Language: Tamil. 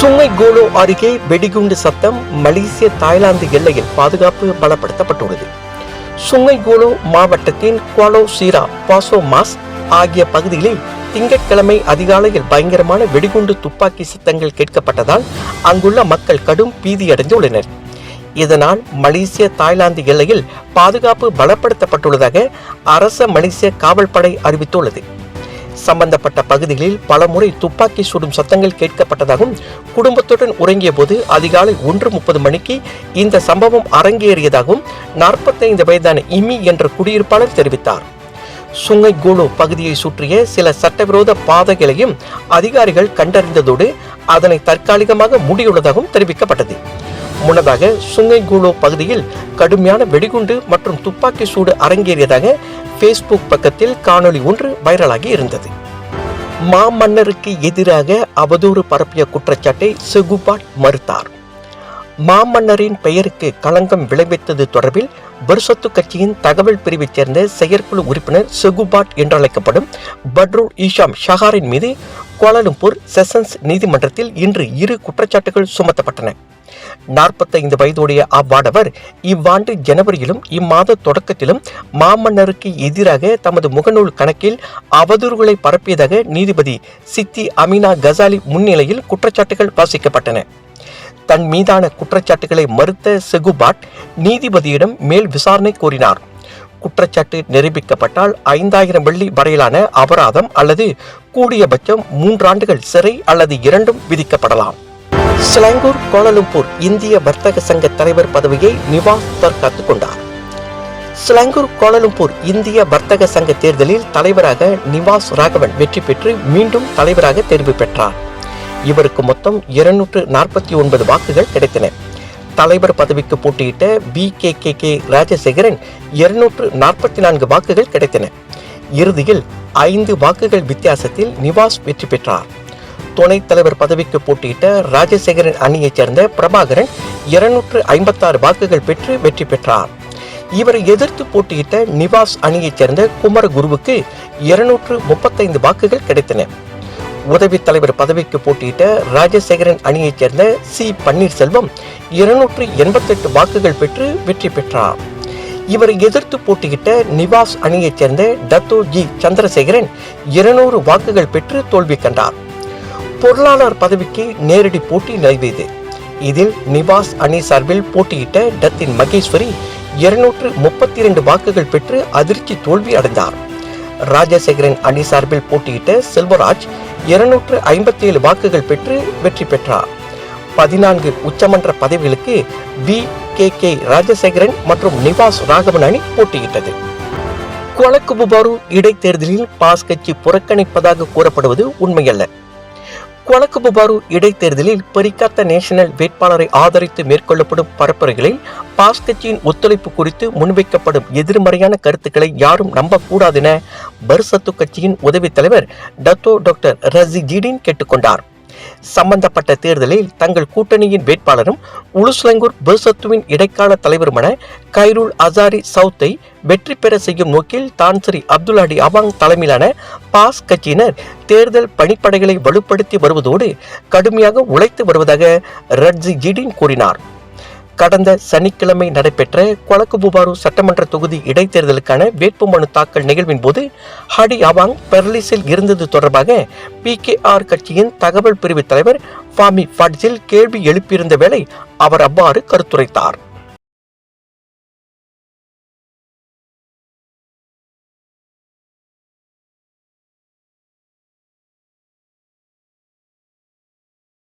சுங்கைகோலோ அருகே வெடிகுண்டு சத்தம் மலேசிய தாய்லாந்து எல்லையில் பாதுகாப்பு பலப்படுத்தப்பட்டுள்ளது. சுங்கை கோலோ மாவட்டத்தின் குவாலோ சீரா பாசோ மாஸ் ஆகிய பகுதிகளில் திங்கட்கிழமை அதிகாலையில் பயங்கரமான வெடிகுண்டு துப்பாக்கி சத்தங்கள் கேட்கப்பட்டதால் அங்குள்ள மக்கள் கடும் பீதியடைந்துள்ளனர் இதனால் மலேசிய தாய்லாந்து எல்லையில் பாதுகாப்பு பலப்படுத்தப்பட்டுள்ளதாக அரச மலேசிய காவல்படை அறிவித்துள்ளது. சம்பந்தப்பட்ட பகுதிகளில் பலமுறை துப்பாக்கி சுடும் சத்தங்கள் கேட்கப்பட்டதாகவும் குடும்பத்துடன் உறங்கிய போது அதிகாலை ஒன்று முப்பது மணிக்கு இந்த சம்பவம் அரங்கேறியதாகவும் நாற்பத்தைந்து வயதான இமி என்ற குடியிருப்பாளர் தெரிவித்தார். சுங்கை கோலோ பகுதியை சுற்றிய சில சட்டவிரோத பாதைகளையும் அதிகாரிகள் கண்டறிந்ததோடு அதனை தற்காலிகமாக மூடியுள்ளதாகவும் தெரிவிக்கப்பட்டது. முன்னதாக சுங்கை கோலோ பகுதியில் கடுமையான வெடிகுண்டு மற்றும் துப்பாக்கி சூடு அரங்கேறியதாக ஃபேஸ்புக் பக்கத்தில் காணொளி ஒன்று வைரலாகி இருந்தது. மாமன்னருக்கு எதிராக அவதூறு பரப்பிய குற்றச்சாட்டை செகுபாட் மறுத்தார். மாமன்னரின் பெயருக்கு களங்கம் விளைவித்தது தொடர்பில் பர்சத்து கட்சியின் தகவல் பிரிவைச் சேர்ந்த செயற்குழு உறுப்பினர் செகுபாட் என்றழைக்கப்படும் பட்ரூல் ஈஷாம் ஷஹாரின் மீது கோலாலம்பூர் செஷன்ஸ் நீதிமன்றத்தில் இன்று இரு குற்றச்சாட்டுகள் சுமத்தப்பட்டன. நாற்பத்தைந்து வயதுடைய அவ்வாடவர் இவ்வாண்டு ஜனவரியிலும் இம்மாத தொடக்கத்திலும் மாமன்னருக்கு எதிராக தமது முகநூல் கணக்கில் அவதூறுகளை பரப்பியதாக நீதிபதி சித்தி அமினா கசாலி முன்னிலையில் குற்றச்சாட்டுகள் வாசிக்கப்பட்டன. தன் மீதான குற்றச்சாட்டுகளை மறுத்த செகுபாட் நீதிபதியிடம் மேல் விசாரணை கோரினார். குற்றச்சாட்டு நிரூபிக்கப்பட்டால் ஐந்தாயிரம் வெள்ளி வரையிலான அபராதம் அல்லது கூடியபட்சம் மூன்றாண்டுகள் சிறை அல்லது இரண்டும் விதிக்கப்படலாம். ஸ்லாங்கூர் கோலலும்பூர் இந்திய வர்த்தக சங்க தலைவர் பதவியை நிவாஸ் தற்காத்துக் கொண்டார். ஸ்லாங்கூர் கோலலும்பூர் இந்திய வர்த்தக சங்க தேர்தலில் தலைவராக நிவாஸ் ராகவன் வெற்றி பெற்று மீண்டும் தலைவராக தேர்வு பெற்றார். இவருக்கு மொத்தம் இருநூற்று நாற்பத்தி ஒன்பது வாக்குகள் கிடைத்தன. தலைவர் பதவிக்கு போட்டியிட்ட P K K K Rajasekaran இருநூற்று நாற்பத்தி நான்கு வாக்குகள் கிடைத்தன. இறுதியில் ஐந்து வாக்குகள் வித்தியாசத்தில் நிவாஸ் வெற்றி பெற்றார். துணைத் தலைவர் பதவிக்கு போட்டியிட்ட ராஜசேகரன் அணியைச் சேர்ந்த பிரபாகரன் இருநூற்று ஐம்பத்தாறு வாக்குகள் பெற்று வெற்றி பெற்றார். இவரை எதிர்த்து போட்டியிட்ட நிவாஸ் அணியைச் சேர்ந்த குமரகுருவுக்கு இருநூற்று முப்பத்தைந்து வாக்குகள் கிடைத்தன. உதவி தலைவர் பதவிக்கு போட்டியிட்ட ராஜசேகரன் அணியைச் சேர்ந்த சி. பன்னீர்செல்வம் இருநூற்று எண்பத்தெட்டு வாக்குகள் பெற்று வெற்றி பெற்றார். இவரை எதிர்த்து போட்டியிட்ட நிவாஸ் அணியைச் சேர்ந்த டத்தோ ஜி. சந்திரசேகரன் இருநூறு வாக்குகள் பெற்று தோல்வி கண்டார். பொருளாளர் பதவிக்கு நேரடி போட்டி நிலவியது இதில் நிவாஸ் அணி சார்பில் போட்டியிட்ட டத்தின் மகேஸ்வரி இருநூற்று முப்பத்தி இரண்டு வாக்குகள் பெற்று அதிர்ச்சி தோல்வி அடைந்தார். ராஜசேகரன் அணி சார்பில் போட்டியிட்ட செல்வராஜ் இருநூற்று ஐம்பத்தி ஏழு வாக்குகள் பெற்று வெற்றி பெற்றார். பதினான்கு உச்சமன்ற பதவிகளுக்கு பி கே. கே. ராஜசேகரன் மற்றும் நிவாஸ் ராகவன் அணி போட்டியிட்டது. கொலக்குபுபாரு இடைத்தேர்தலில் பாஸ் கட்சி புறக்கணிப்பதாக கூறப்படுவது உண்மையல்ல. கொலக்குபுபாரு இடைத்தேர்தலில் பரிகாத்த நேஷனல் வேட்பாளரை ஆதரித்து மேற்கொள்ளப்படும் பரப்புரைகளில் பாஸ் கட்சியின் ஒத்துழைப்பு குறித்து முன்வைக்கப்படும் எதிர்மறையான கருத்துக்களை யாரும் நம்பக்கூடாது என பர்சத்து கட்சியின் உதவித் தலைவர் டத்தோ டாக்டர் ரசி ஜீடின் கேட்டுக்கொண்டார். சம்பந்தப்பட்ட தேர்தலில் தங்கள் கூட்டணியின் வேட்பாளரும் உலுஸ்லங்கூர் பெர்சத்துவின் இடைக்கால தலைவருமான கைருல் அசாரி சவுத்தை வெற்றி பெற செய்யும் நோக்கில் தான்சரி அப்துல்லாடி அவாங் தலைமையிலான பாஸ் கட்சியினர் தேர்தல் பணிப்படைகளை வலுப்படுத்தி வருவதோடு கடுமையாக உழைத்து வருவதாக ரட்ஜி ஜிடின் கூறினார். கடந்த சனிக்கிழமை நடைபெற்ற கொலக்குபுபாரு சட்டமன்ற தொகுதி இடைத்தேர்தலுக்கான வேட்புமனு தாக்கல் நிகழ்வின் போது ஹடி அவாங் பெர்லிஸில் இருந்தது தொடர்பாக பி கே ஆர் கட்சியின் தகவல் பிரிவு தலைவர் ஃபாமி ஃபட்ஜில் கேள்வி எழுப்பியிருந்த வேளை அவர் அவ்வாறு கருத்துரைத்தார்.